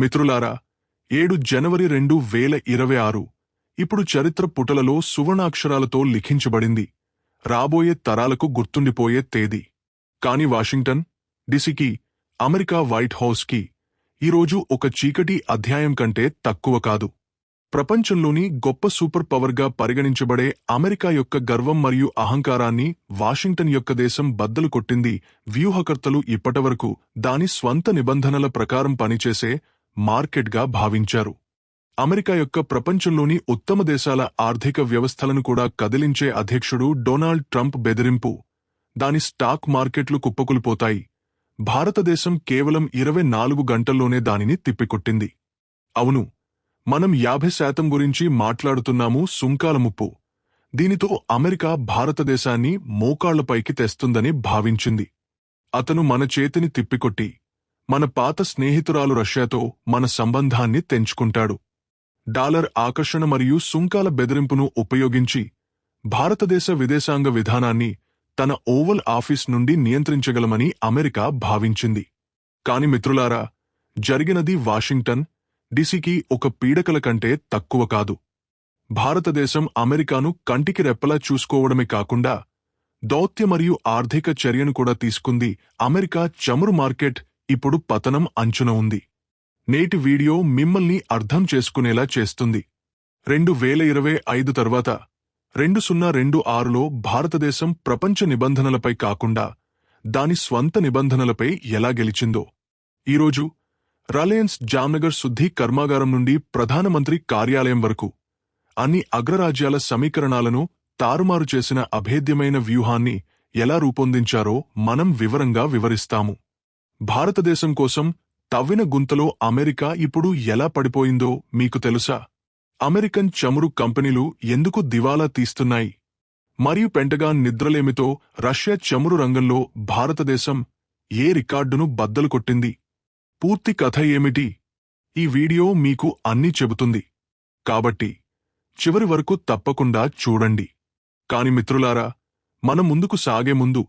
మిత్రులారా ఏడు జనవరి రెండు వేల ఇరవై ఆరు. ఇప్పుడు చరిత్ర పుటలలో సువర్ణాక్షరాలతో లిఖించబడింది. రాబోయే తరాలకు గుర్తుండిపోయే తేదీ. కాని వాషింగ్టన్ డిసికి అమెరికా వైట్ హౌస్కి ఈరోజు ఒక చీకటి అధ్యాయం కంటే తక్కువ కాదు. ప్రపంచంలోని గొప్ప సూపర్ పవర్గా పరిగణించబడే అమెరికా యొక్క గర్వం మరియు అహంకారాన్ని వాషింగ్టన్ యొక్క దేశం బద్దలు కొట్టింది వ్యూహకర్తలు ఇప్పటివరకు. దాని స్వంత నిబంధనల ప్రకారం పనిచేసే మార్కెట్గా భావించారు. అమెరికా యొక్క ప్రపంచంలోని ఉత్తమ దేశాల ఆర్థిక వ్యవస్థలను కూడా కదిలించే అధ్యక్షుడు డొనాల్డ్ ట్రంప్ బెదిరింపు. దాని స్టాక్ మార్కెట్లు కుప్పకూలిపోతాయి. భారతదేశం కేవలం ఇరవై నాలుగు గంటల్లోనే దానిని తిప్పికొట్టింది. అవును మనం యాభై శాతం గురించి మాట్లాడుతున్నాము సుంకాల ముప్పు. దీనితో అమెరికా భారతదేశాన్ని మోకాళ్ళపైకి తెస్తుందని భావించింది. అతను మన చేతిని తిప్పికొట్టి మన పాత స్నేహితురాలు రష్యాతో మన సంబంధాన్ని తెంచుకుంటాడు. డాలర్ ఆకర్షణ మరియు సుంకాల బెదిరింపును ఉపయోగించి భారతదేశ విదేశాంగ విధానాన్ని తన ఓవల్ ఆఫీస్ నుండి నియంత్రించగలమని అమెరికా భావించింది. కాని మిత్రులారా జరిగినది వాషింగ్టన్ డిసికి ఒక పీడకల కంటే తక్కువ కాదు. భారతదేశం అమెరికాను కంటికి రెప్పలా చూసుకోవడమే కాకుండా దౌత్య మరియు ఆర్థిక చర్యను కూడా తీసుకుంది అమెరికా చమురు మార్కెట్ ఇప్పుడు పతనం అంచున ఉంది. నేటి వీడియో మిమ్మల్ని అర్థం చేసుకునేలా చేస్తుంది. రెండు వేల ఇరవై ఐదు తర్వాత రెండు సున్నా రెండు ఆరులో భారతదేశం ప్రపంచ నిబంధనలపై కాకుండా దాని స్వంత నిబంధనలపై ఎలా గెలిచిందో. ఈరోజు రిలయన్స్ జామ్నగర్ శుద్ధి కర్మాగారం నుండి ప్రధానమంత్రి కార్యాలయం వరకు అన్ని అగ్రరాజ్యాల సమీకరణాలను తారుమారు చేసిన అభేద్యమైన వ్యూహాన్ని ఎలా రూపొందించారో మనం వివరంగా వివరిస్తాము. భారతదేశం కోసం తవ్విన గుంతలో అమెరికా ఇప్పుడు ఎలా పడిపోయిందో మీకు తెలుసా? అమెరికన్ చమురు కంపెనీలు ఎందుకు దివాలా తీస్తున్నాయి? మరియు పెంటగాన్ నిద్రలేమితో రష్యా చమురు రంగంలో భారతదేశం ఏ రికార్డును బద్దలు కొట్టింది? పూర్తి కథ ఏమిటి? ఈ వీడియో మీకు అన్నీ చెబుతుంది. కాబట్టి చివరి వరకు తప్పకుండా చూడండి. కాని మిత్రులారా మన ముందుకు సాగే ముందు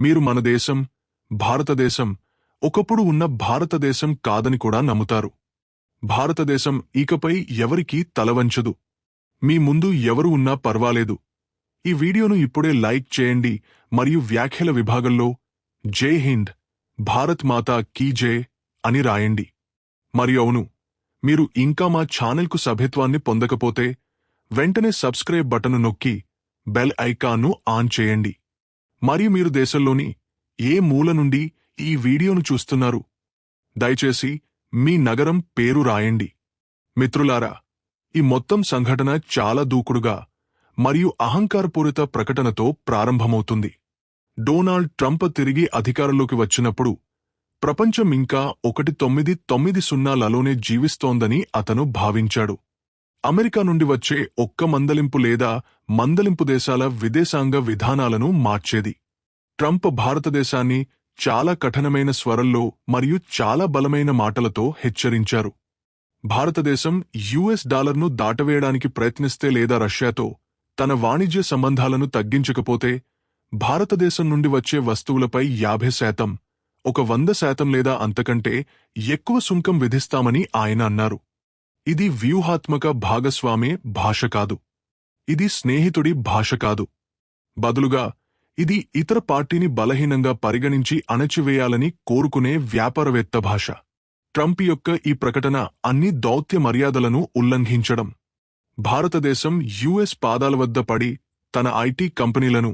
మీరు మన దేశం భారతదేశం ఒకప్పుడు ఉన్న భారతదేశం కాదని కూడా నమ్ముతారు. భారతదేశం ఇకపై ఎవరికీ తలవంచదు. మీ ముందు ఎవరు ఉన్నా పర్వాలేదు. ఈ వీడియోను ఇప్పుడే లైక్ చేయండి మరియు వ్యాఖ్యల విభాగంలో జై హింద్ భారత్ మాతా కీ జే అని రాయండి. మరియు అవును మీరు ఇంకా మా ఛానల్కు సభ్యత్వాన్ని పొందకపోతే వెంటనే సబ్స్క్రైబ్ బటను నొక్కి బెల్ ఐకాన్ను ఆన్ చేయండి. మరియు మీరు దేశంలోని ఏ మూల నుండి ఈ వీడియోను చూస్తున్నారు. దయచేసి మీ నగరం పేరు రాయండి. మిత్రులారా ఈ మొత్తం సంఘటన చాలా దూకుడుగా మరియు అహంకారపూరిత ప్రకటనతో ప్రారంభమవుతుంది. డొనాల్డ్ ట్రంప్ తిరిగి అధికారంలోకి వచ్చినప్పుడు ప్రపంచం ఇంకా ఒకటి తొమ్మిది తొమ్మిది సున్నాలలోనే జీవిస్తోందని అతను భావించాడు. అమెరికా నుండి వచ్చే ఒక్క మందలింపు లేదా మందలింపు దేశాల విదేశాంగ విధానాలను మార్చేది. ట్రంప్ భారతదేశాన్ని చాలా కఠినమైన స్వరంలో మరియు చాలా బలమైన మాటలతో హెచ్చరించారు. భారతదేశం యుఎస్ డాలర్ను దాటవేయడానికి ప్రయత్నిస్తే లేదా రష్యాతో తన వాణిజ్య సంబంధాలను తగ్గించకపోతే భారతదేశం నుండి వచ్చే వస్తువులపై యాభై శాతం ఒక వంద శాతం లేదా అంతకంటే ఎక్కువ సుంకం విధిస్తామని ఆయన అన్నారు. ఇది వ్యూహాత్మక భాగస్వామే భాష కాదు. ఇది స్నేహితుడి భాష కాదు. బదులుగా ఇది ఇతర పార్టీని బలహీనంగా పరిగణించి అణచివేయాలని కోరుకునే వ్యాపారవేత్త భాష. ట్రంప్ యొక్క ఈ ప్రకటన అన్ని దౌత్య మర్యాదలను ఉల్లంఘించడం. భారతదేశం యుఎస్ పాదాల వద్ద పడి తన ఐటీ కంపెనీలను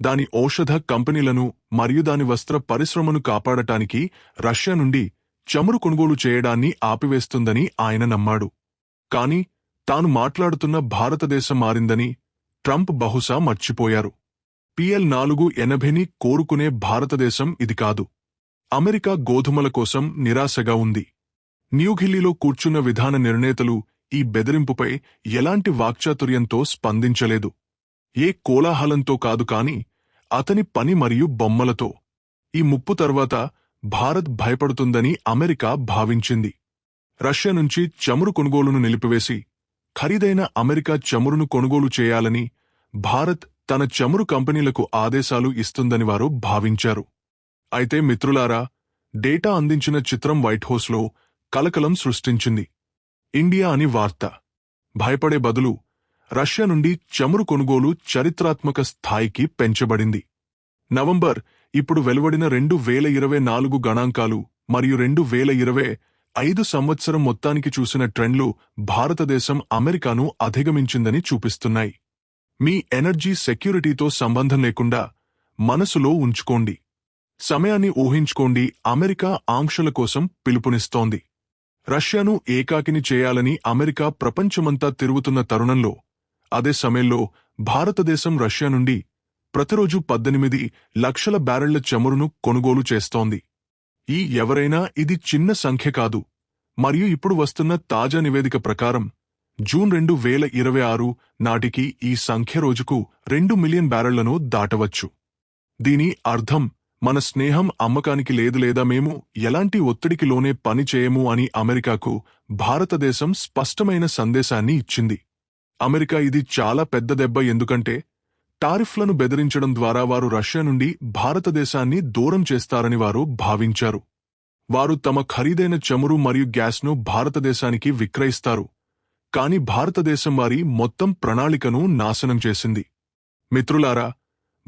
దాని ఔషధ కంపెనీలను మరియు దాని వస్త్ర పరిశ్రమను కాపాడటానికి రష్యా నుండి చమురు కొనుగోలు చేయడాన్ని ఆపివేస్తుందని ఆయన నమ్మాడు. కాని తాను మాట్లాడుతున్న భారతదేశం మారిందని ట్రంప్ బహుశా మర్చిపోయారు. పిఎల్ నాలుగు ఎనభైని కోరుకునే భారతదేశం ఇది కాదు. అమెరికా గోధుమల కోసం నిరాశగా ఉంది. న్యూఢిల్లీలో కూర్చున్న విధాన నిర్ణేతలు ఈ బెదిరింపుపై ఎలాంటి వాక్చాతుర్యంతో స్పందించలేదు. ఏ కోలాహలంతో కాదు కాని అతని పని మరియు బొమ్మలతో. ఈ ముప్పు తర్వాత భారత్ భయపడుతుందని అమెరికా భావించింది. రష్యా నుంచి చమురు కొనుగోలును నిలిపివేసి ఖరీదైన అమెరికా చమురును కొనుగోలు చేయాలని భారత్ తన చమురు కంపెనీలకు ఆదేశాలు ఇస్తుందని వారు భావించారు. అయితే మిత్రులారా డేటా అందించిన చిత్రం వైట్ హౌస్లో కలకలం సృష్టించింది. ఇండియా అని వార్త. భయపడే బదులు రష్యా నుండి చమురు కొనుగోలు చరిత్రాత్మక స్థాయికి పెంచబడింది. నవంబర్ ఇప్పుడు వెలువడిన రెండు వేల ఇరవై నాలుగు గణాంకాలు మరియు రెండు వేల ఇరవై ఐదు సంవత్సరం మొత్తానికి చూసిన ట్రెండ్లు భారతదేశం అమెరికాను అధిగమించిందని చూపిస్తున్నాయి. మీ ఎనర్జీ సెక్యూరిటీతో సంబంధం లేకుండా మనసులో ఉంచుకోండి. సమయాన్ని ఊహించుకోండి. అమెరికా ఆంక్షల కోసం పిలుపునిస్తోంది. రష్యాను ఏకాకిని చేయాలని అమెరికా ప్రపంచమంతా తిరుగుతున్న తరుణంలో అదే సమయంలో భారతదేశం రష్యా నుండి ప్రతిరోజు పద్దెనిమిది లక్షల బ్యారెళ్ళ చమురును కొనుగోలు చేస్తోంది. ఈ ఎవరైనా ఇది చిన్న సంఖ్య కాదు. మరియు ఇప్పుడు వస్తున్న తాజా నివేదిక ప్రకారం జూన్ రెండు వేల ఇరవై ఆరు నాటికి ఈ సంఖ్య రోజుకు రెండు మిలియన్ బ్యారెళ్ళను దాటవచ్చు. దీని అర్థం మన స్నేహం అమ్మకానికి లేదు లేదా మేము ఎలాంటి ఒత్తిడికి లోనే పని చేయము అని అమెరికాకు భారతదేశం స్పష్టమైన సందేశాన్ని ఇచ్చింది. అమెరికా ఇది చాలా పెద్ద దెబ్బ ఎందుకంటే టారిఫ్లను బెదిరించడం ద్వారా వారు రష్యా నుండి భారతదేశాన్ని దూరం చేస్తారని వారు భావించారు. వారు తమ ఖరీదైన చమురు మరియు గ్యాస్ను భారతదేశానికి విక్రయిస్తారు. కాని భారతదేశం వారి మొత్తం ప్రణాళికను నాశనం చేసింది. మిత్రులారా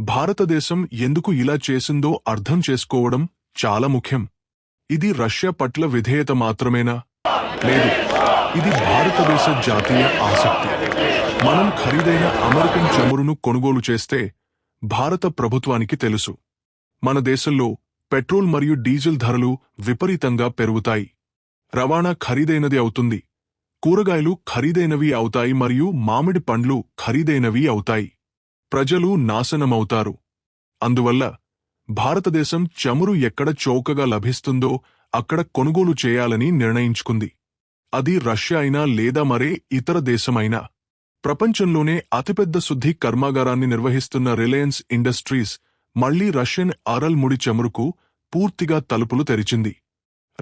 భారతదేశం ఎందుకు ఇలా చేసిందో అర్థం చేసుకోవడం చాలా ముఖ్యం. ఇది రష్యా పట్ల విధేయత మాత్రమేనా? లేదు. ఇది భారతదేశ జాతీయ ఆసక్తి. మనం ఖరీదైన అమెరికన్ చమురును కొనుగోలు చేస్తే భారత ప్రభుత్వానికి తెలుసు. మన దేశంలో పెట్రోల్ మరియు డీజిల్ ధరలు విపరీతంగా పెరుగుతాయి. రవాణా ఖరీదైనది అవుతుంది. కూరగాయలు ఖరీదైనవి అవుతాయి మరియు మామిడి పండ్లు ఖరీదైనవి అవుతాయి. ప్రజలు నాశనమవుతారు. అందువల్ల భారతదేశం చమురు ఎక్కడ చౌకగా లభిస్తుందో అక్కడ కొనుగోలు చేయాలని నిర్ణయించుకుంది. అది రష్యా అయినా లేదా మరే ఇతర దేశమైనా. ప్రపంచంలోనే అతిపెద్ద శుద్ధి కర్మాగారాన్ని నిర్వహిస్తున్న రిలయన్స్ ఇండస్ట్రీస్ మళ్ళీ రష్యన్ అరల్ ముడి చమురుకు పూర్తిగా తలుపులు తెరిచింది.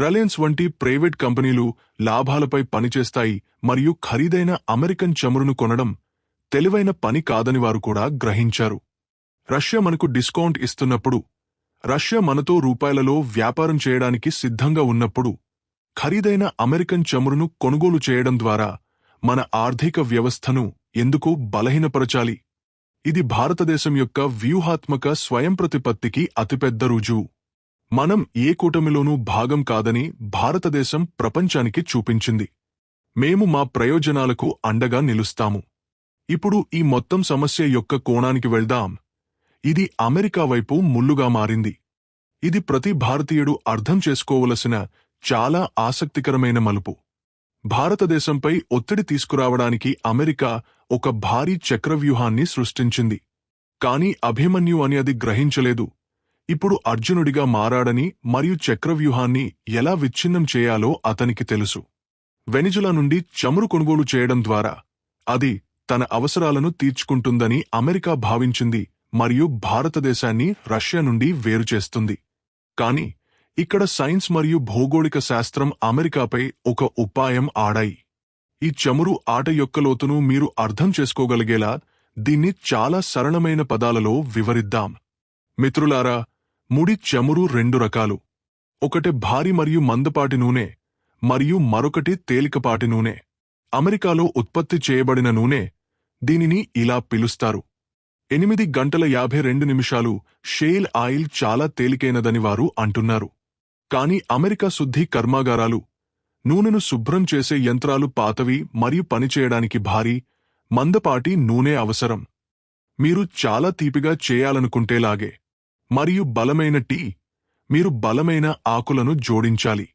రిలయన్స్ వంటి ప్రైవేట్ కంపెనీలు లాభాలపై పనిచేస్తాయి మరియు ఖరీదైన అమెరికన్ చమురును కొనడం తెలివైన పని కాదని వారు కూడా గ్రహించారు. రష్యా మనకు డిస్కౌంట్ ఇస్తున్నప్పుడు రష్యా మనతో రూపాయలలో వ్యాపారం చేయడానికి సిద్ధంగా ఉన్నప్పుడు ఖరీదైన అమెరికన్ చమురును కొనుగోలు చేయడం ద్వారా మన ఆర్థిక వ్యవస్థను ఎందుకు బలహీనపరచాలి? ఇది భారతదేశం యొక్క వ్యూహాత్మక స్వయంప్రతిపత్తికి అతిపెద్ద రుజువు. మనం ఏ కూటమిలోనూ భాగం కాదని భారతదేశం ప్రపంచానికి చూపించింది. మేము మా ప్రయోజనాలకు అండగా నిలుస్తాము. ఇప్పుడు ఈ మొత్తం సమస్య యొక్క కోణానికి వెళ్దాం. ఇది అమెరికా వైపు ముల్లుగా మారింది. ఇది ప్రతి భారతీయుడు అర్థం చేసుకోవలసిన చాలా ఆసక్తికరమైన మలుపు. భారతదేశంపై ఒత్తిడి తీసుకురావడానికి అమెరికా ఒక భారీ చక్రవ్యూహాన్ని సృష్టించింది. కాని అభిమన్యు అని అది గ్రహించలేదు. ఇప్పుడు అర్జునుడిగా మారాడని మరియు చక్రవ్యూహాన్ని ఎలా విచ్ఛిన్నం చేయాలో అతనికి తెలుసు. వెనిజులా నుండి చమురు కొనుగోలు చేయడం ద్వారా అది తన అవసరాలను తీర్చుకుంటుందని అమెరికా భావించింది మరియు భారతదేశాన్ని రష్యా నుండి వేరుచేస్తుంది కాని ఇక్కడ సైన్స్ మరియు భౌగోళిక శాస్త్రం అమెరికాపై ఒక ఉపాయం ఆడాయి. ఈ చమురు ఆట యొక్క లోతును మీరు అర్థం చేసుకోగలిగేలా దీన్ని చాలా సరళమైన పదాలలో వివరిద్దాం. మిత్రులారా ముడి చమురు రెండు రకాలు. ఒకటి భారీ మరియు మందపాటి నూనె మరియు మరొకటి తేలికపాటి నూనె. అమెరికాలో ఉత్పత్తి చేయబడిన నూనె దీనిని ఇలా పిలుస్తారు. ఎనిమిది గంటల యాభై రెండు నిమిషాలు షేల్ ఆయిల్ చాలా తేలికైనదని వారు అంటున్నారు. కాని అమెరికా శుద్ధి కర్మాగారాలు నూనెను శుభ్రం చేసే యంత్రాలు పాతవి మరియు పనిచేయడానికి భారీ మందపాటి నూనె అవసరం. మీరు చాలా తీపిగా చేయాలనుకుంటేలాగే మరియు బలమైన టీ. మీరు బలమైన ఆకులను జోడించాలి.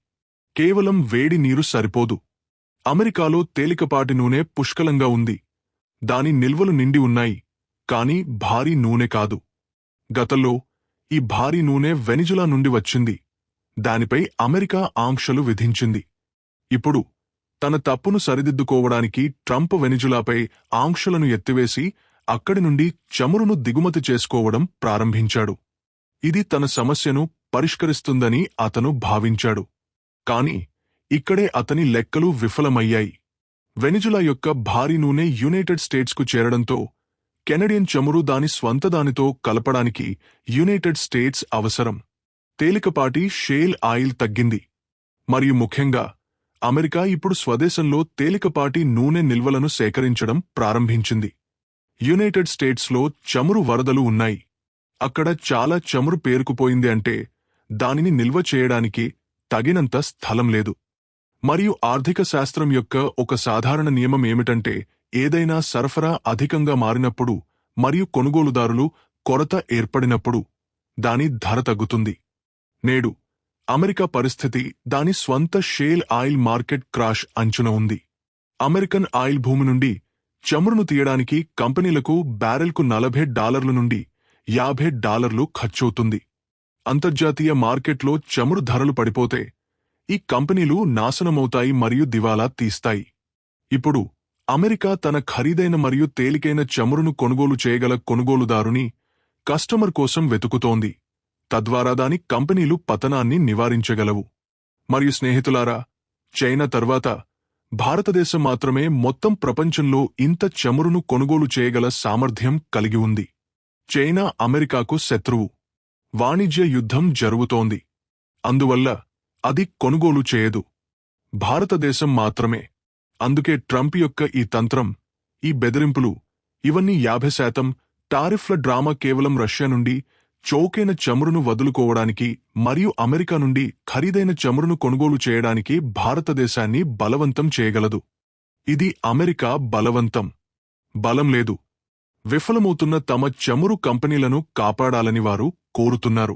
కేవలం వేడి నీరు సరిపోదు. అమెరికాలో తేలికపాటి నూనె పుష్కలంగా ఉంది. దాని నిల్వలు నిండి ఉన్నాయి. కాని భారీ నూనె కాదు. గతంలో ఈ భారీ నూనె వెనిజులా నుండి వచ్చింది. దానిపై అమెరికా ఆంక్షలు విధించింది. ఇప్పుడు తన తప్పును సరిదిద్దుకోవడానికి ట్రంప్ వెనిజులాపై ఆంక్షలను ఎత్తివేసి అక్కడి నుండి చమురును దిగుమతి చేసుకోవడం ప్రారంభించాడు. ఇది తన సమస్యను పరిష్కరిస్తుందని అతను భావించాడు. కాని ఇక్కడే అతని లెక్కలు విఫలమయ్యాయి. వెనిజులా యొక్క భారీ నూనె యునైటెడ్ స్టేట్స్కు చేరడంతో కెనడియన్ చమురు దాని స్వంతదానితో కలపడానికి యునైటెడ్ స్టేట్స్ అవసరం. తేలికపాటి షేల్ ఆయిల్ తగ్గింది. మరియు ముఖ్యంగా అమెరికా ఇప్పుడు స్వదేశంలో తేలికపాటి నూనె నిల్వలను సేకరించడం ప్రారంభించింది. యునైటెడ్ స్టేట్స్లో చమురు వరదలు ఉన్నాయి. అక్కడ చాలా చమురు పేరుకుపోయింది అంటే దానిని నిల్వ చేయడానికి తగినంత స్థలం లేదు. మరియు ఆర్థిక శాస్త్రం యొక్క ఒక సాధారణ నియమం ఏమిటంటే ఏదైనా సరఫరా అధికంగా మారినప్పుడు మరియు కొనుగోలుదారులు కొరత ఏర్పడినప్పుడు దాని ధర తగ్గుతుంది. నేడు అమెరికా పరిస్థితి దాని స్వంత షేల్ ఆయిల్ మార్కెట్ క్రాష్ అంచున ఉంది. అమెరికన్ ఆయిల్ భూమి నుండి చమురును తీయడానికి కంపెనీలకు బ్యారెల్కు నలభై డాలర్ల నుండి యాభై డాలర్లు ఖర్చవుతుంది. అంతర్జాతీయ మార్కెట్లో చమురు ధరలు పడిపోతే ఈ కంపెనీలు నాశనమవుతాయి మరియు దివాలా తీస్తాయి. ఇప్పుడు అమెరికా తన ఖరీదైన మరియు తేలికైన చమురును కొనుగోలు చేయగల కొనుగోలుదారుని కస్టమర్ కోసం వెతుకుతోంది. తద్వారా దాని కంపెనీలు పతనాన్ని నివారించగలవు. మరియు స్నేహితులారా చైనా తర్వాత భారతదేశం మాత్రమే మొత్తం ప్రపంచంలో ఇంత చమురును కొనుగోలు చేయగల సామర్థ్యం కలిగి ఉంది. చైనా అమెరికాకు శత్రువు. వాణిజ్య యుద్ధం జరుగుతోంది. అందువల్ల అది కొనుగోలు చేయదు. భారతదేశం మాత్రమే. అందుకే ట్రంప్ యొక్క ఈ తంత్రం ఈ బెదిరింపులు ఇవన్నీ యాభై శాతం టారిఫ్ల డ్రామా కేవలం రష్యా నుండి చౌకైన చమురును వదులుకోవడానికి మరియు అమెరికా నుండి ఖరీదైన చమురును కొనుగోలు చేయడానికి భారతదేశాన్ని బలవంతం చేయగలదు. ఇది అమెరికా బలవంతం. బలం లేదు. విఫలమవుతున్న తమ చమురు కంపెనీలను కాపాడాలని వారు కోరుతున్నారు.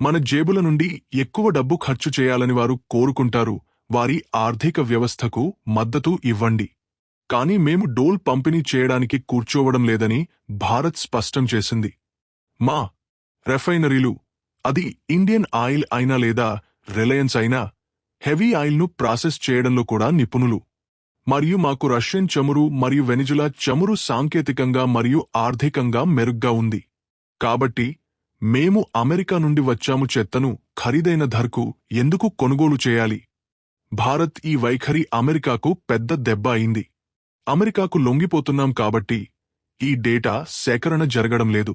మన జేబుల నుండి ఎక్కువ డబ్బు ఖర్చు చేయాలని వారు కోరుకుంటారు. వారి ఆర్థిక వ్యవస్థకు మద్దతు ఇవ్వండి. కానీ మేము డోల్ పంపిణీ చేయడానికి కూర్చోవడం లేదని భారత్ స్పష్టం చేసింది. మా రెఫైనరీలు అది ఇండియన్ ఆయిల్ అయినా లేదా రిలయన్స్ అయినా హెవీ ఆయిల్ను ప్రాసెస్ చేయడంలో కూడా నిపుణులు. మరియు మాకు రష్యన్ చమురు మరియు వెనిజులా చమురు సాంకేతికంగా మరియు ఆర్థికంగా మెరుగ్గా ఉంది. కాబట్టి మేము అమెరికా నుండి వచ్చాము చెత్తను ఖరీదైన ధరకు ఎందుకు కొనుగోలు చేయాలి? భారత్ ఈ వైఖరి అమెరికాకు పెద్ద దెబ్బ అయింది. అమెరికాకు లొంగిపోతున్నాం కాబట్టి ఈ డేటా సేకరణ జరగడం లేదు.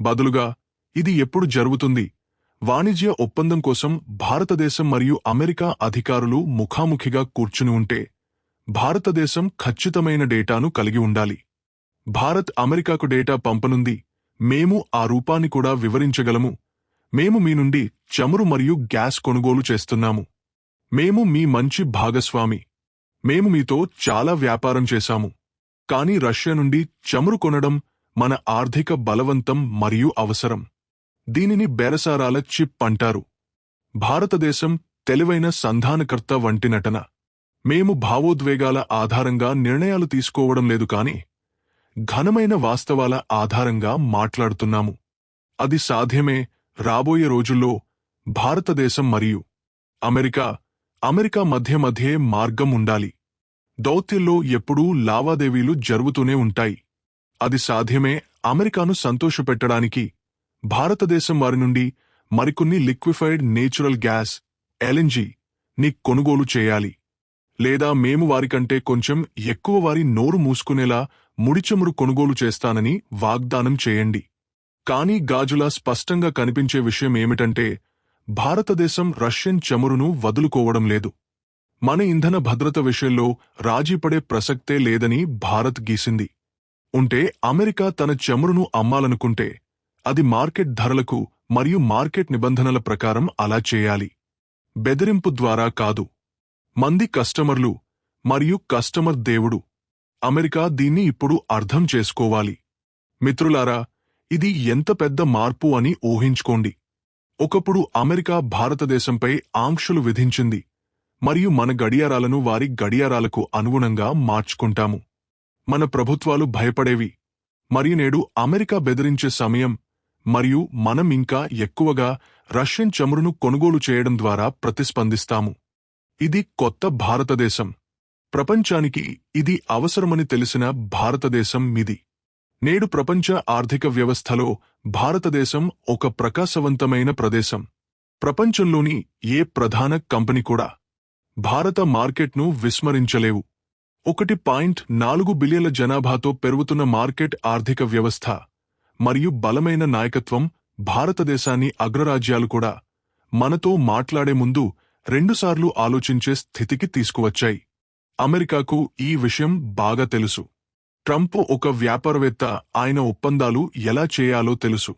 బదులుగా ఇది ఎప్పుడు జరుగుతుంది? వాణిజ్య ఒప్పందం కోసం భారతదేశం మరియు అమెరికా అధికారులు ముఖాముఖిగా కూర్చుని ఉంటే భారతదేశం ఖచ్చితమైన డేటాను కలిగి ఉండాలి. భారత్ అమెరికాకు డేటా పంపనుంది. మేము ఆ రూపాన్ని కూడా వివరించగలము. మేము మీ నుండి చమురు మరియు గ్యాస్ కొనుగోలు చేస్తున్నాము. మేము మీ మంచి భాగస్వామి. మేము మీతో చాలా వ్యాపారం చేశాము. కానీ రష్యా నుండి చమురు కొనడం మన ఆర్థిక బలవంతం మరియు అవసరం. దీనిని బేరసారాల చిప్ అంటారు. భారతదేశం తెలివైన సంధానకర్త వంటి నటన. మేము భావోద్వేగాల ఆధారంగా నిర్ణయాలు తీసుకోవడం లేదు కాని ఘనమైన వాస్తవాల ఆధారంగా మాట్లాడుతున్నాము. అది సాధ్యమే రాబోయే రోజుల్లో భారతదేశం మరియు అమెరికా అమెరికా మధ్య మధ్యే మార్గం ఉండాలి. దౌత్యంలో ఎప్పుడూ లావాదేవీలు జరుగుతూనే ఉంటాయి. అది సాధ్యమే అమెరికాను సంతోషపెట్టడానికి. భారతదేశం వారి నుండి మరికొన్ని లిక్విఫైడ్ నేచురల్ గ్యాస్ ఎల్ఎన్జీ ని కొనుగోలు చేయాలి. లేదా మేము వారికంటే కొంచెం ఎక్కువ వారి నోరు మూసుకునేలా ముడిచమురు కొనుగోలు చేస్తానని వాగ్దానం చేయండి. కానీ గాజులా స్పష్టంగా కనిపించే విషయం ఏమిటంటే భారతదేశం రష్యన్ చమురును వదులుకోవడం లేదు. మన ఇంధన భద్రత విషయంలో రాజీపడే ప్రసక్తే లేదని భారత్ గీసింది. ఉంటే అమెరికా తన చమురును అమ్మాలనుకుంటే అది మార్కెట్ ధరలకు మరియు మార్కెట్ నిబంధనల ప్రకారం అలా చేయాలి. బెదిరింపు ద్వారా కాదు. మంది కస్టమర్లు మరియు కస్టమర్ దేవుడు. అమెరికా దీన్ని ఇప్పుడు అర్థం చేసుకోవాలి. మిత్రులారా ఇది ఎంత పెద్ద మార్పు అని ఊహించుకోండి. ఒకప్పుడు అమెరికా భారతదేశంపై ఆంక్షలు విధించింది. మరియు మన గడియారాలను వారి గడియారాలకు అనుగుణంగా మార్చుకుంటాము. మన ప్రభుత్వాలు భయపడేవి. మరియు నేడు అమెరికా బెదిరించే సమయం. మరియు మనం ఇంకా ఎక్కువగా రష్యన్ చమురును కొనుగోలు చేయడం ద్వారా ప్రతిస్పందిస్తాము. ఇది కొత్త భారతదేశం. ప్రపంచానికి ఇది అవసరమని తెలిసిన భారతదేశం మిది. నేడు ప్రపంచ ఆర్థిక వ్యవస్థలో భారతదేశం ఒక ప్రకాశవంతమైన ప్రదేశం. ప్రపంచంలోని ఏ ప్రధాన కంపెనీ కూడా భారత మార్కెట్ను విస్మరించలేవు. ఒకటి పాయింట్ నాలుగు బిలియన్ల జనాభాతో పెరుగుతున్న మార్కెట్ ఆర్థిక వ్యవస్థ మరియు బలమైన నాయకత్వం భారతదేశాన్ని అగ్రరాజ్యాలు కూడా మనతో మాట్లాడే ముందు రెండుసార్లు ఆలోచించే స్థితికి తీసుకువచ్చాయి. అమెరికాకు ఈ విషయం బాగా తెలుసు. ట్రంప్ ఒక వ్యాపారవేత్త ఆయన ఒప్పందాలు ఎలా చేయాలో తెలుసు.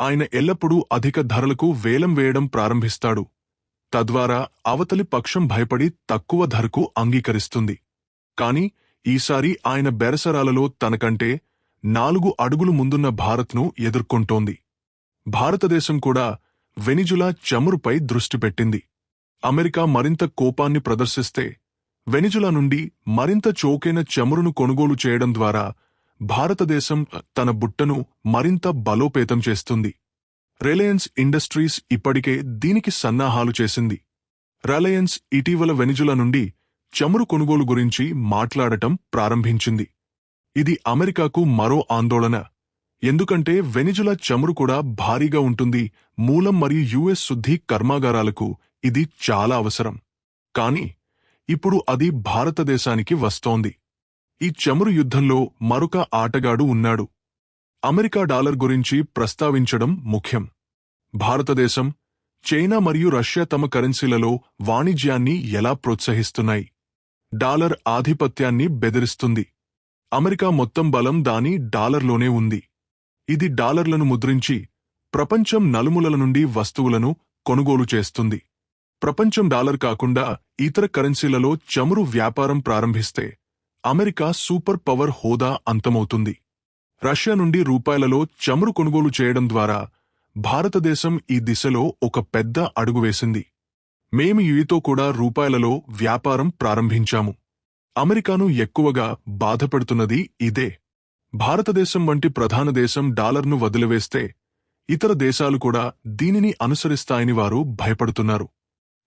ఆయన ఎల్లప్పుడూ అధిక ధరలకు వేలం వేయడం ప్రారంభిస్తాడు. తద్వారా అవతలి పక్షం భయపడి తక్కువ ధరకు అంగీకరిస్తుంది. కాని ఈసారి ఆయన బెరసరాలలో తనకంటే నాలుగు అడుగులు ముందున్న భారత్ను ఎదుర్కొంటోంది. భారతదేశం కూడా వెనిజులా చమురుపై దృష్టి పెట్టింది. అమెరికా మరింత కోపాన్ని ప్రదర్శిస్తే వెనిజులా నుండి మరింత చోకైన చమురును కొనుగోలు చేయడం ద్వారా భారతదేశం తన బుట్టను మరింత బలోపేతం చేస్తుంది. రిలయన్స్ ఇండస్ట్రీస్ ఇప్పటికే దీనికి సన్నాహాలు చేసింది. రిలయన్స్ ఇటీవల వెనిజులా నుండి చమురు కొనుగోలు గురించి మాట్లాడటం ప్రారంభించింది. ఇది అమెరికాకు మరో ఆందోళన. ఎందుకంటే వెనిజులా చమురు కూడా భారీగా ఉంటుంది మూలం మరియు యుఎస్ శుద్ధి కర్మాగారాలకు ఇది చాలా అవసరం. కాని ఇప్పుడు అది భారతదేశానికి వస్తోంది. ఈ చమురు యుద్ధంలో మరొక ఆటగాడు ఉన్నాడు. అమెరికా డాలర్ గురించి ప్రస్తావించడం ముఖ్యం. భారతదేశం చైనా మరియు రష్యా తమ కరెన్సీలలో వాణిజ్యాన్ని ఎలా ప్రోత్సహిస్తున్నాయి? డాలర్ ఆధిపత్యాన్ని బెదిరిస్తుంది. అమెరికా మొత్తం బలం దాని డాలర్లోనే ఉంది. ఇది డాలర్లను ముద్రించి ప్రపంచం నలుమూలల నుండి వస్తువులను కొనుగోలు చేస్తుంది. ప్రపంచం డాలర్ కాకుండా ఇతర కరెన్సీలలో చమురు వ్యాపారం ప్రారంభిస్తే అమెరికా సూపర్ పవర్ హోదా అంతమవుతుంది. రష్యా నుండి రూపాయలలో చమురు కొనుగోలు చేయడం ద్వారా భారతదేశం ఈ దిశలో ఒక పెద్ద అడుగు వేసింది. మేము యుయితో కూడా రూపాయలలో వ్యాపారం ప్రారంభించాము. అమెరికాను ఎక్కువగా బాధపడుతున్నది ఇదే. భారతదేశం వంటి ప్రధాన దేశం డాలర్ను వదిలివేస్తే ఇతర దేశాలు కూడా దీనిని అనుసరిస్తాయని వారు భయపడుతున్నారు.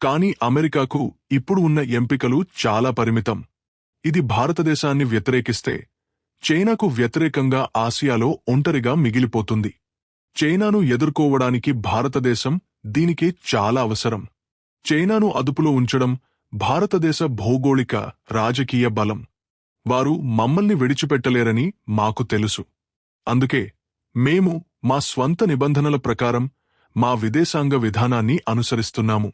కానీ అమెరికాకు ఇప్పుడు ఉన్న ఎంపికలు చాలా పరిమితం. ఇది భారతదేశాన్ని వ్యతిరేకిస్తే చైనాకు వ్యతిరేకంగా ఆసియాలో ఒంటరిగా మిగిలిపోతుంది. చైనాను ఎదుర్కోవడానికి భారతదేశం దీనికి చాలా అవసరం. చైనాను అదుపులో ఉంచడం భారతదేశ భౌగోళిక రాజకీయ బలం. వారు మమ్మల్ని విడిచిపెట్టలేరని మాకు తెలుసు. అందుకే మేము మా స్వంత నిబంధనల ప్రకారం మా విదేశాంగ విధానాన్ని అనుసరిస్తున్నాము.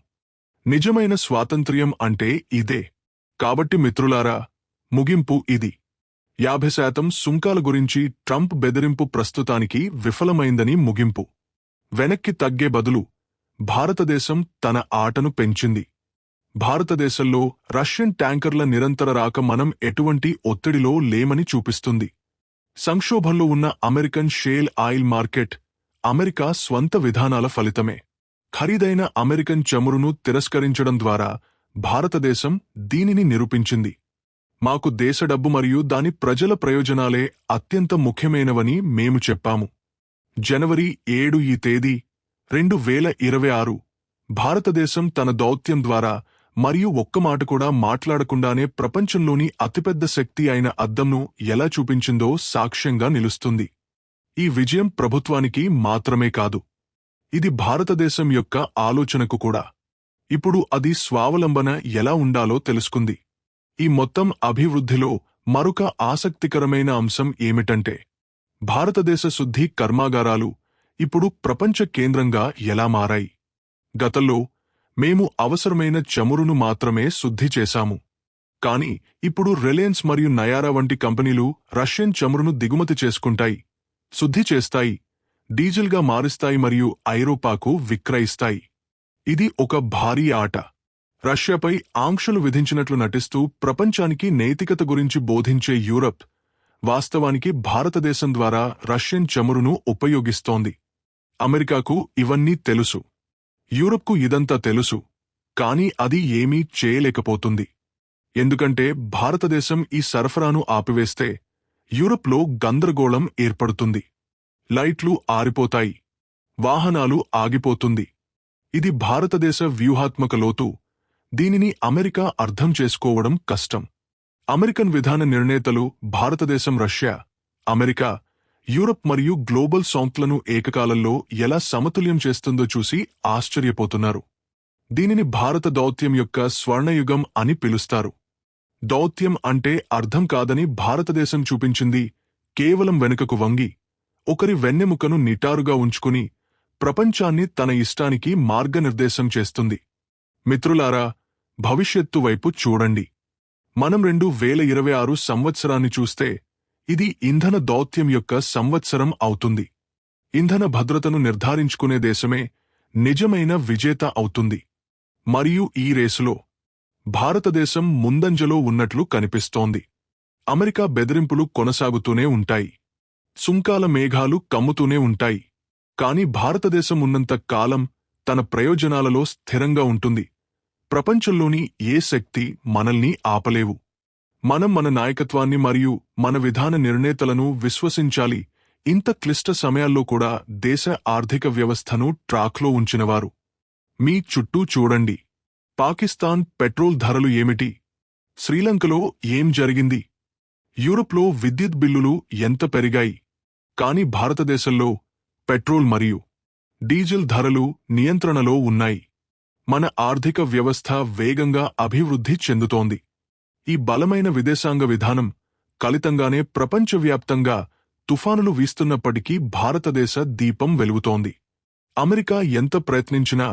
నిజమైన స్వాతంత్ర్యం అంటే ఇదే. కాబట్టి మిత్రులారా ముగింపు ఇది. యాభై శాతం సుంకాల గురించి ట్రంప్ బెదిరింపు ప్రస్తుతానికి విఫలమైందని ముగింపు. వెనక్కి తగ్గే బదులు భారతదేశం తన ఆటను పెంచింది. భారతదేశంలో రష్యన్ ట్యాంకర్ల నిరంతర రాక మనం ఎటువంటి ఒత్తిడిలో లేమని చూపిస్తుంది. సంక్షోభంలో ఉన్న American shale oil market America స్వంత విధానాల ఫలితమే. ఖరీదైన అమెరికన్ చమురును తిరస్కరించడం ద్వారా భారతదేశం దీనిని నిరూపించింది. మాకు దేశ డబ్బు మరియు దాని ప్రజల ప్రయోజనాలే అత్యంత ముఖ్యమైనవని మేము చెప్పాము. జనవరి ఏడు ఈ తేదీ రెండు వేల ఇరవై ఆరు. భారతదేశం తన దౌత్యం ద్వారా మరియు ఒక్క మాట కూడా మాట్లాడకుండానే ప్రపంచంలోని అతిపెద్ద శక్తి అయిన అద్దంను ఎలా చూపించిందో సాక్ష్యంగా నిలుస్తుంది. ఈ విజయం ప్రభుత్వానికి మాత్రమే కాదు. ఇది భారతదేశం యొక్క ఆలోచనకు కూడా. ఇప్పుడు అది స్వావలంబన ఎలా ఉండాలో తెలుసుకుంది. ఈ మొత్తం అభివృద్ధిలో మరొక ఆసక్తికరమైన అంశం ఏమిటంటే భారతదేశ శుద్ధి కర్మాగారాలు ఇప్పుడు ప్రపంచ కేంద్రంగా ఎలా మారాయి. గతంలో మేము అవసరమైన చమురును మాత్రమే శుద్ధి చేశాము. కాని ఇప్పుడు రిలయన్స్ మరియు నయారా వంటి కంపెనీలు రష్యన్ చమురును దిగుమతి చేసుకుంటాయి శుద్ధి చేస్తాయి డీజిల్గా మారుస్తాయి మరియు ఐరోపాకు విక్రయిస్తాయి. ఇది ఒక భారీ ఆట. రష్యాపై ఆంక్షలు విధించినట్లు నటిస్తూ ప్రపంచానికి నైతికత గురించి బోధించే యూరప్ వాస్తవానికి భారతదేశం ద్వారా రష్యన్ చమురును ఉపయోగిస్తోంది. అమెరికాకు ఇవన్నీ తెలుసు. యూరప్కు ఇదంతా తెలుసు. కాని అది ఏమీ చేయలేకపోతుంది. ఎందుకంటే భారతదేశం ఈ సరఫరాను ఆపివేస్తే యూరప్లో గందరగోళం ఏర్పడుతుంది. లైట్లు ఆరిపోతాయి. వాహనాలు ఆగిపోతుంది. ఇది భారతదేశ వ్యూహాత్మక లోతు. దీనిని అమెరికా అర్థం చేసుకోవడం కష్టం. అమెరికన్ విధాన నిర్ణేతలు భారతదేశం రష్యా అమెరికా యూరప్ మరియు గ్లోబల్ సౌంత్లను ఏకకాలంలో ఎలా సమతుల్యం చేస్తుందో చూసి ఆశ్చర్యపోతున్నారు. దీనిని భారత దౌత్యం యొక్క స్వర్ణయుగం అని పిలుస్తారు. దౌత్యం అంటే అర్థం కాదని భారతదేశం చూపించింది కేవలం వెనుకకు వంగి ఒకరి వెన్నెముకను నిటారుగా ఉంచుకుని ప్రపంచాన్ని తన ఇష్టానికి మార్గనిర్దేశం చేస్తుంది. మిత్రులారా భవిష్యత్తు వైపు చూడండి. మనం రెండు వేల ఇరవై ఆరు సంవత్సరాన్ని చూస్తే ఇది ఇంధన దౌత్యం యొక్క సంవత్సరం అవుతుంది. ఇంధన భద్రతను నిర్ధారించుకునే దేశమే నిజమైన విజేత అవుతుంది. మరియు ఈ రేసులో భారతదేశం ముందంజలో ఉన్నట్లు కనిపిస్తోంది. అమెరికా బెదిరింపులు కొనసాగుతూనే ఉంటాయి. సుంకాల మేఘాలు కమ్ముతూనే ఉంటాయి. కాని భారతదేశం ఉన్నంత కాలం తన ప్రయోజనాలలో స్థిరంగా ఉంటుంది. ప్రపంచంలోని ఏ శక్తి మనల్ని ఆపలేవు. మనం మన నాయకత్వాన్ని మరియు మన విధాన నిర్ణేతలను విశ్వసించాలి. ఇంత క్లిష్ట సమయాల్లో కూడా దేశ ఆర్థిక వ్యవస్థను ట్రాక్లో ఉంచినవారు. మీ చుట్టూ చూడండి. పాకిస్తాన్ పెట్రోల్ ధరలు ఏమిటి? శ్రీలంకలో ఏం జరిగింది? యూరప్లో విద్యుత్ బిల్లులు ఎంత పెరిగాయి? కాని భారతదేశంలో పెట్రోల్ మరియు డీజిల్ ధరలు నియంత్రణలో ఉన్నాయి. మన ఆర్థిక వ్యవస్థ వేగంగా అభివృద్ధి చెందుతోంది. ఈ బలమైన విదేశాంగ విధానం కలితంగానే ప్రపంచవ్యాప్తంగా తుఫానులు వీస్తున్నప్పటికీ భారతదేశ దీపం వెలుగుతోంది. అమెరికా ఎంత ప్రయత్నించినా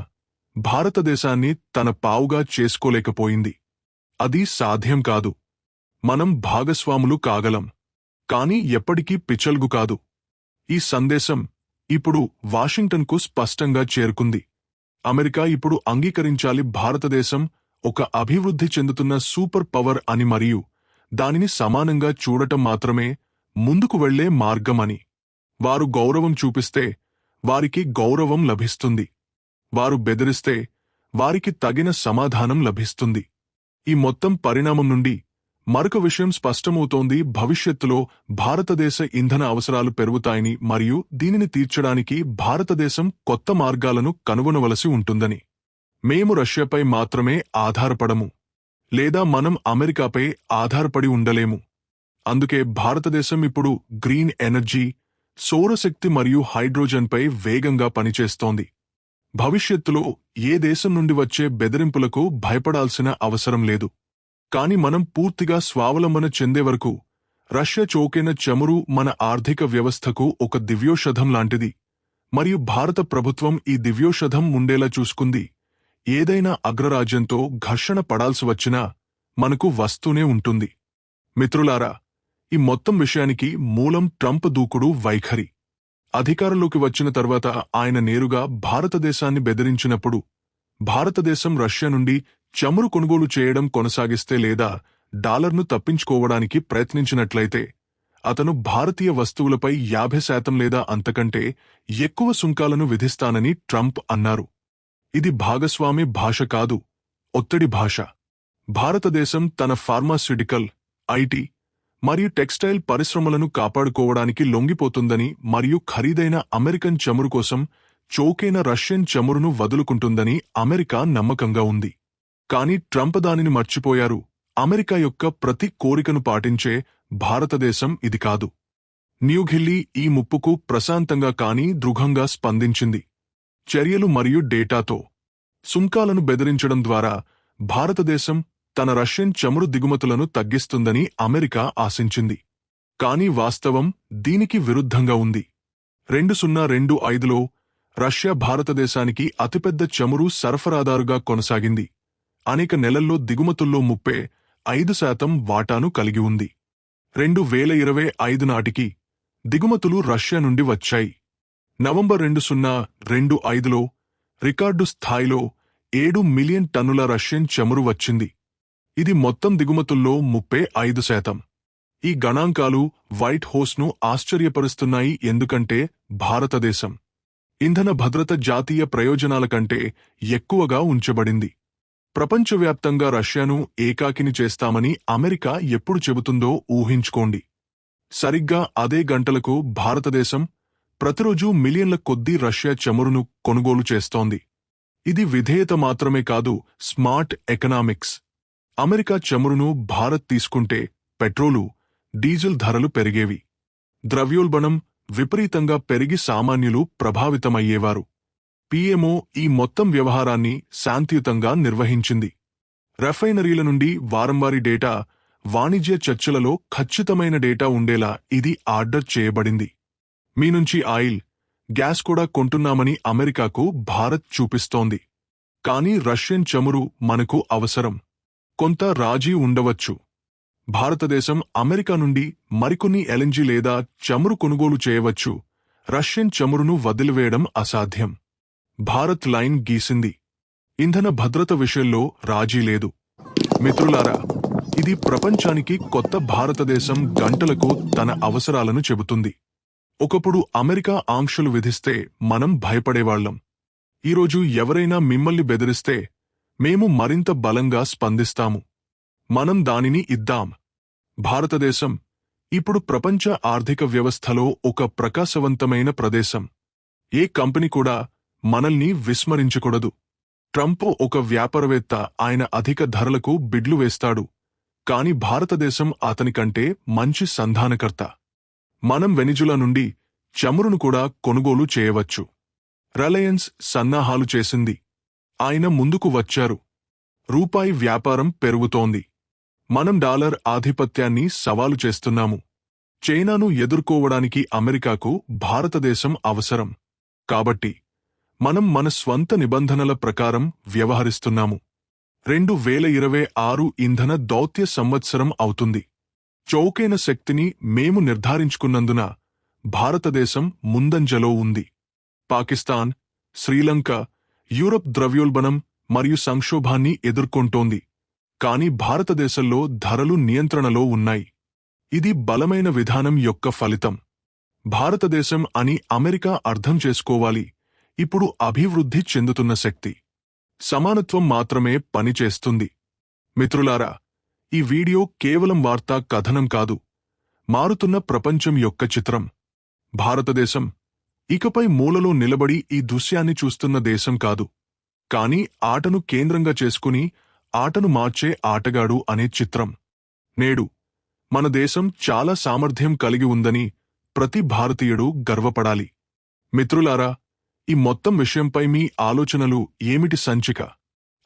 భారతదేశాన్ని తన పావుగా చేసుకోలేకపోయింది. అది సాధ్యం కాదు. మనం భాగస్వాములు కాగలం. కాని ఎప్పటికీ పిచ్చల్గు కాదు. ఈ సందేశం ఇప్పుడు వాషింగ్టన్కు స్పష్టంగా చేరుకుంది. అమెరికా ఇప్పుడు అంగీకరించాలి భారతదేశం ఒక అభివృద్ధి చెందుతున్న సూపర్ పవర్ అని మరియు దానిని సమానంగా చూడటం మాత్రమే ముందుకు వెళ్ళే మార్గమని. వారు గౌరవం చూపిస్తే వారికి గౌరవం లభిస్తుంది. వారు బెదిరిస్తే వారికి తగిన సమాధానం లభిస్తుంది. ఈ మొత్తం పరిణామం నుండి మరొక విషయం స్పష్టమవుతోంది. భవిష్యత్తులో భారతదేశ ఇంధన అవసరాలు పెరుగుతాయని మరియు దీనిని తీర్చడానికి భారతదేశం కొత్త మార్గాలను కనుగొనవలసి ఉంటుందని. మేము రష్యాపై మాత్రమే ఆధారపడము. లేదా మనం అమెరికాపై ఆధారపడి ఉండలేము. అందుకే భారతదేశం ఇప్పుడు గ్రీన్ ఎనర్జీ సౌరశక్తి మరియు హైడ్రోజన్పై వేగంగా పనిచేస్తోంది. భవిష్యత్తులో ఏ దేశం నుండి వచ్చే బెదిరింపులకు భయపడాల్సిన అవసరం లేదు. కాని మనం పూర్తిగా స్వావలంబన చెందే వరకు రష్యా చోకైన చమురు మన ఆర్థిక వ్యవస్థకు ఒక దివ్యోషధం లాంటిది. మరియు భారత ప్రభుత్వం ఈ దివ్యోషధం ఉండేలా చూసుకుంది. ఏదైనా అగ్రరాజ్యంతో ఘర్షణ పడాల్సి వచ్చినా మనకు వస్తూనే ఉంటుంది. మిత్రులారా ఈ మొత్తం విషయానికి మూలం ట్రంప్ దూకుడు వైఖరి. అధికారంలోకి వచ్చిన తర్వాత ఆయన నేరుగా భారతదేశాన్ని బెదిరించినప్పుడు భారతదేశం రష్యా నుండి చమురు కొనుగోలు చేయడం కొనసాగిస్తే లేదా డాలర్ను తప్పించుకోవడానికి ప్రయత్నించినట్లయితే అతను భారతీయ వస్తువులపై యాభై శాతం లేదా అంతకంటే ఎక్కువ సుంకాలను విధిస్తానని ట్రంప్ అన్నారు. ఇది భాగస్వామి భాష కాదు ఒత్తిడి భాష. భారతదేశం తన ఫార్మాస్యూటికల్ ఐటీ మరియు టెక్స్టైల్ పరిశ్రమలను కాపాడుకోవడానికి లొంగిపోతుందని మరియు ఖరీదైన అమెరికన్ చమురు కోసం చోకైన రష్యన్ చమురును వదులుకుంటుందని అమెరికా నమ్మకంగా ఉంది. కాని ట్రంప్ దానిని మర్చిపోయారు. అమెరికా యొక్క ప్రతి కోరికను పాటించే భారతదేశం ఇది కాదు. న్యూఢిల్లీ ఈ ముప్పుకు ప్రశాంతంగా కాని దృఢంగా స్పందించింది. చర్యలు మరియు డేటాతో. సుంకాలను బెదిరించడం ద్వారా భారతదేశం తన రష్యన్ చమురు దిగుమతులను తగ్గిస్తుందని అమెరికా ఆశించింది. కాని వాస్తవం దీనికి విరుద్ధంగా ఉంది. రెండు సున్నా రెండు ఐదులో రష్యా భారతదేశానికి అతిపెద్ద చమురు సరఫరాదారుగా కొనసాగింది. అనేక నెలల్లో దిగుమతుల్లో ముప్పే ఐదు శాతం వాటాను కలిగి ఉంది. రెండు వేల ఇరవై ఐదు నాటికి దిగుమతులు రష్యా నుండి వచ్చాయి. నవంబర్ రెండు సున్నా రెండు ఐదులో రికార్డు స్థాయిలో ఏడు మిలియన్ టన్నుల రష్యన్ చమురు వచ్చింది. ఇది మొత్తం దిగుమతుల్లో ముప్పై ఐదు శాతం. ఈ గణాంకాలు వైట్ హౌస్ను ఆశ్చర్యపరుస్తున్నాయి ఎందుకంటే భారతదేశం ఇంధన భద్రత జాతీయ ప్రయోజనాల కంటే ఎక్కువగా ఉంచబడింది. ప్రపంచవ్యాప్తంగా రష్యాను ఏకాకిని చేస్తామని అమెరికా ఎప్పుడు చెబుతుందో ఊహించుకోండి. సరిగ్గా అదే గంటలకు భారతదేశం ప్రతిరోజు మిలియన్ల కొద్దీ రష్యా చమురును కొనుగోలు చేస్తోంది. ఇది విధేయత మాత్రమే కాదు స్మార్ట్ ఎకనామిక్స్. అమెరికా చమురును భారత్ తీసుకుంటే పెట్రోలు డీజిల్ ధరలు పెరిగేవి. ద్రవ్యోల్బణం విపరీతంగా పెరిగి సామాన్యులు ప్రభావితమయ్యేవారు. పీఎంఓ ఈ మొత్తం వ్యవహారాన్ని శాంతియుతంగా నిర్వహించింది. రెఫైనరీల నుండి వారంవారీ డేటా వాణిజ్య చర్చలలో ఖచ్చితమైన డేటా ఉండేలా ఇది ఆర్డర్ చేయబడింది. మీ నుంచి ఆయిల్ గ్యాస్ కూడా కొంటున్నామని అమెరికాకు భారత్ చూపిస్తోంది. కానీ రష్యన్ చమురు మనకు అవసరం. కొంత రాజీ ఉండవచ్చు. భారతదేశం అమెరికా నుండి మరికొన్ని ఎల్ఎన్జీ లేదా చమురు కొనుగోలు చేయవచ్చు. రష్యన్ చమురును వదిలివేయడం అసాధ్యం. భారత్ లైన్ గీసింది. ఇంధన భద్రత విషయంలో రాజీ లేదు. మిత్రులారా ఇది ప్రపంచానికి కొత్త భారతదేశం గంటలకు తన అవసరాలను చెబుతుంది. ఒకప్పుడు అమెరికా ఆంక్షలు విధిస్తే మనం భయపడేవాళ్ళం ఈరోజు ఎవరైనా మిమ్మల్ని బెదిరిస్తే మేము మరింత బలంగా స్పందిస్తాము. మనం దానిని ఇద్దాం. భారతదేశం ఇప్పుడు ప్రపంచ ఆర్థిక వ్యవస్థలో ఒక ప్రకాశవంతమైన ప్రదేశం. ఏ కంపెనీ కూడా మనల్ని విస్మరించకూడదు. ట్రంప్ ఒక వ్యాపారవేత్త ఆయన అధిక ధరలకు బిడ్లు వేస్తాడు. కాని భారతదేశం అతనికంటే మంచి సంధానకర్త. మనం వెనిజులా నుండి చమురును కూడా కొనుగోలు చేయవచ్చు. రిలయన్స్ సన్నాహాలు చేసింది. ఆయన ముందుకు వచ్చారు. రూపాయి వ్యాపారం పెరుగుతోంది. మనం డాలర్ ఆధిపత్యాన్ని సవాలు చేస్తున్నాము. చైనాను ఎదుర్కోవడానికి అమెరికాకు భారతదేశం అవసరం. కాబట్టి మనం మన స్వంత నిబంధనల ప్రకారం వ్యవహరిస్తున్నాము. రెండు వేల ఇరవై ఆరు ఇంధన దౌత్య సంవత్సరం అవుతుంది. చౌకైన శక్తిని మేము నిర్ధారించుకున్నందున భారతదేశం ముందంజలో ఉంది. పాకిస్తాన్ శ్రీలంక యూరప్ ద్రవ్యోల్బణం మరియు సంక్షోభాన్ని ఎదుర్కొంటోంది. కాని భారతదేశంలో ధరలు నియంత్రణలో ఉన్నాయి. ఇది బలమైన విధానం యొక్క ఫలితం. భారతదేశం అని అమెరికా అర్థం చేసుకోవాలి. ఇప్పుడు అభివృద్ధి చెందుతున్న శక్తి. సమానత్వం మాత్రమే పనిచేస్తుంది మిత్రులారా ఈ వీడియో కేవలం వార్తా కథనం కాదు. మారుతున్న ప్రపంచం యొక్క చిత్రం. భారతదేశం ఇకపై మూలలో నిలబడి ఈ దృశ్యాన్ని చూస్తున్న దేశం కాదు. కాని ఆటను కేంద్రంగా చేసుకుని ఆటను మార్చే ఆటగాడు అనే చిత్రం. నేడు మన దేశం చాలా సామర్థ్యం కలిగి ఉందని ప్రతి భారతీయుడు గర్వపడాలి. మిత్రులారా ఈ మొత్తం విషయంపై మీ ఆలోచనలు ఏమిటి సంచిక?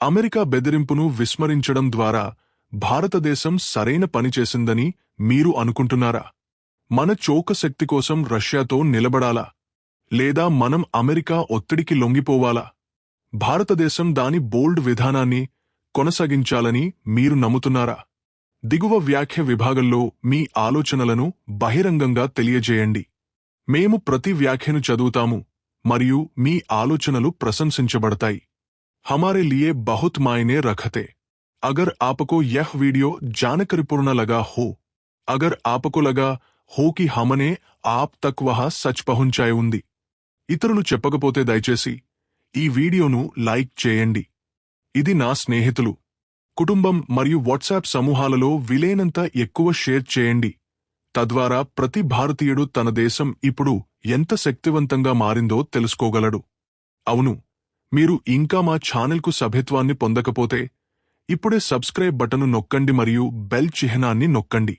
అమెరికా బెదిరింపును విస్మరించడం ద్వారా భారతదేశం సరైన పని చేసిందని మీరు అనుకుంటున్నారా? మన చోకశక్తి కోసం రష్యాతో నిలబడాలా? లేదా మనం అమెరికా ఒత్తిడికి లొంగిపోవాలా? భారతదేశం దాని బోల్డ్ విధానాన్ని కొనసాగించాలని మీరు నమ్ముతున్నారా? దిగువ వ్యాఖ్య విభాగంలో మీ ఆలోచనలను బహిరంగంగా తెలియజేయండి. మేము ప్రతి వ్యాఖ్యను చదువుతాము మరియు మీ ఆలోచనలు ప్రశంసించబడతాయి. హమారే లియే బహుత్ మాయనే రఖతే. అగర్ ఆపకో యహ్ వీడియో జానకరిపూర్ణ లగా హో. అగర్ ఆపకు లగా హో కి హమనే ఆప్ తక్ వహ సచ్ పహుంచాయి ఉంది. ఇతరులు చెప్పకపోతే దయచేసి ఈ వీడియోను లైక్ చేయండి. ఇది నా స్నేహితులు. కుటుంబం మరియు వాట్సాప్ సమూహాలలో విలేనంత ఎక్కువ షేర్ చేయండి. తద్వారా ప్రతి భారతీయుడు తన దేశం ఇప్పుడు ఎంత శక్తివంతంగా మారిందో తెలుసుకోగలడు. అవును మీరు ఇంకా మా ఛానల్కు సభ్యత్వాన్ని పొందకపోతే ఇప్పుడే సబ్స్క్రైబ్ బటను నొక్కండి మరియు బెల్ చిహ్నాన్ని నొక్కండి.